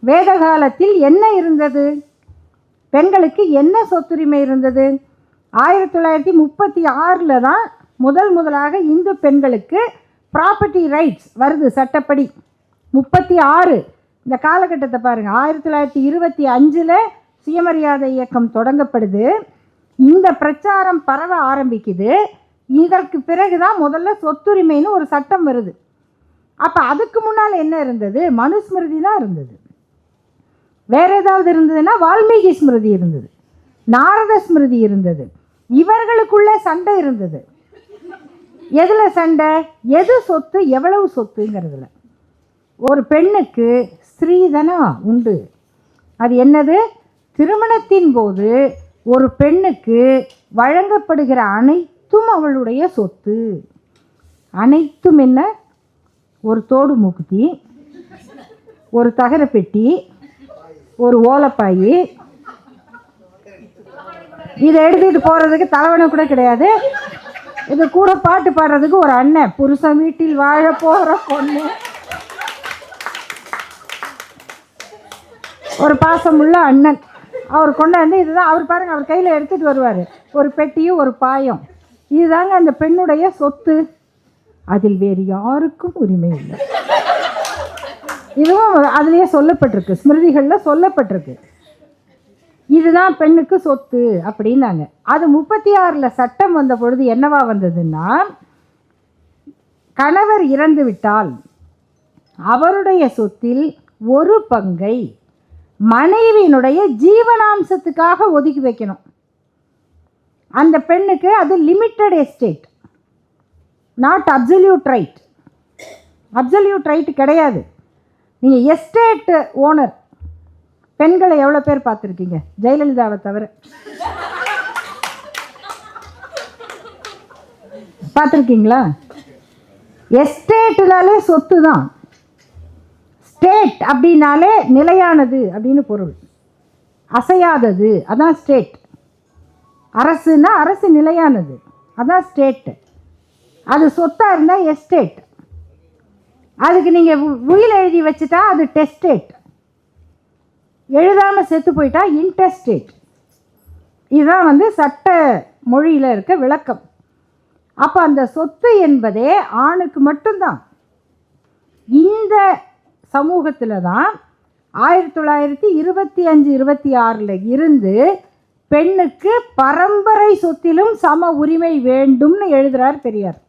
வேத காலத்தில் என்ன இருந்தது? பெண்களுக்கு என்ன சொத்துரிமை இருந்தது? ஆயிரத்தி தொள்ளாயிரத்தி முப்பத்தி ஆறில் தான் முதல் முதலாக இந்து பெண்களுக்கு ப்ராப்பர்ட்டி ரைட்ஸ் வருது சட்டப்படி. முப்பத்தி ஆறு. இந்த காலகட்டத்தை பாருங்கள் ஆயிரத்தி தொள்ளாயிரத்தி இருபத்தி அஞ்சில் சுயமரியாதை இயக்கம் தொடங்கப்படுது. இந்த பிரச்சாரம் பரவ ஆரம்பிக்குது. இதற்கு பிறகு தான் முதல்ல சொத்துரிமைன்னு ஒரு சட்டம் வருது. அப்போ அதுக்கு முன்னால் என்ன இருந்தது? மனுஸ்மிருதி தான் இருந்தது. வேற ஏதாவது இருந்ததுன்னா வால்மீகி ஸ்மிருதி இருந்தது. நாரத ஸ்மிருதி இருந்தது. இவர்களுக்குள்ள சண்டை இருந்தது. எதில் சண்டை? எது சொத்து? எவ்வளவு சொத்துங்கிறதுல. ஒரு பெண்ணுக்கு ஸ்ரீதனா உண்டு. அது என்னது? திருமணத்தின் போது ஒரு பெண்ணுக்கு வழங்கப்படுகிற அனைத்தும் அவளுடைய சொத்து. அனைத்தும் என்ன? ஒரு தோடு மூக்குத்தி ஒரு தகர பெட்டி ஒரு ஓலைப்பாய். இதை எடுத்துக்கிட்டு போகிறதுக்கு தலைவனை கூட கிடையாது. இது கூட பாட்டு பாடுறதுக்கு ஒரு அண்ணன். புருஷன் வீட்டில் வாழ போகிற பொண்ணு. ஒரு பாசமுள்ள அண்ணன். அவர் கொண்டாந்து இதுதான் அவர் பாருங்க அவர் கையில் எடுத்துகிட்டு வருவார். ஒரு பெட்டியும் ஒரு பாயம். இதுதாங்க அந்த பெண்ணுடைய சொத்து. அதில் வேறு யாருக்கும் உரிமை இல்லை. இதுவும் அதுலேயே சொல்லப்பட்டிருக்கு. ஸ்மிருதிகளில் சொல்லப்பட்டிருக்கு. இதுதான் பெண்ணுக்கு சொத்து அப்படின்னாங்க. அது முப்பத்தி ஆறில் சட்டம் வந்த பொழுது என்னவா வந்ததுன்னா கணவர் இறந்து விட்டால் அவருடைய சொத்தில் ஒரு பங்கை மனைவியினுடைய ஜீவனாம்சத்துக்காக ஒதுக்கி வைக்கணும். அந்த பெண்ணுக்கு அது limited estate. Not absolute right absolute right கிடையாது. நீங்கள் எஸ்டேட்டு ஓனர் பெண்களை எவ்வளோ பேர் பார்த்துருக்கீங்க? ஜெயலலிதாவை தவிர. பார்த்துருக்கீங்களா? எஸ்டேட்டுனாலே சொத்து தான் ஸ்டேட் அப்படின்னாலே நிலையானது அப்படின்னு பொருள். அசையாதது அதான் ஸ்டேட் அரசுன்னா அரசு நிலையானது. அதான் ஸ்டேட்டு அது சொத்தாக இருந்தால் எஸ்டேட் அதுக்கு நீங்கள் உயில் எழுதி வச்சுட்டா அது டெஸ்டேட். எழுதாமல் செத்து போயிட்டா இன்டெஸ்டேட். இதுதான் வந்து சட்ட மொழியில் இருக்க விளக்கம். அப்போ அந்த சொத்து என்பதே ஆணுக்கு மட்டும்தான். இந்த சமூகத்தில் தான் ஆயிரத்தி தொள்ளாயிரத்தி இருபத்தி அஞ்சு இருபத்தி ஆறில் இருந்து பெண்ணுக்கு பரம்பரை சொத்திலும் சம உரிமை வேண்டும்னு எழுதுகிறார் பெரியார்.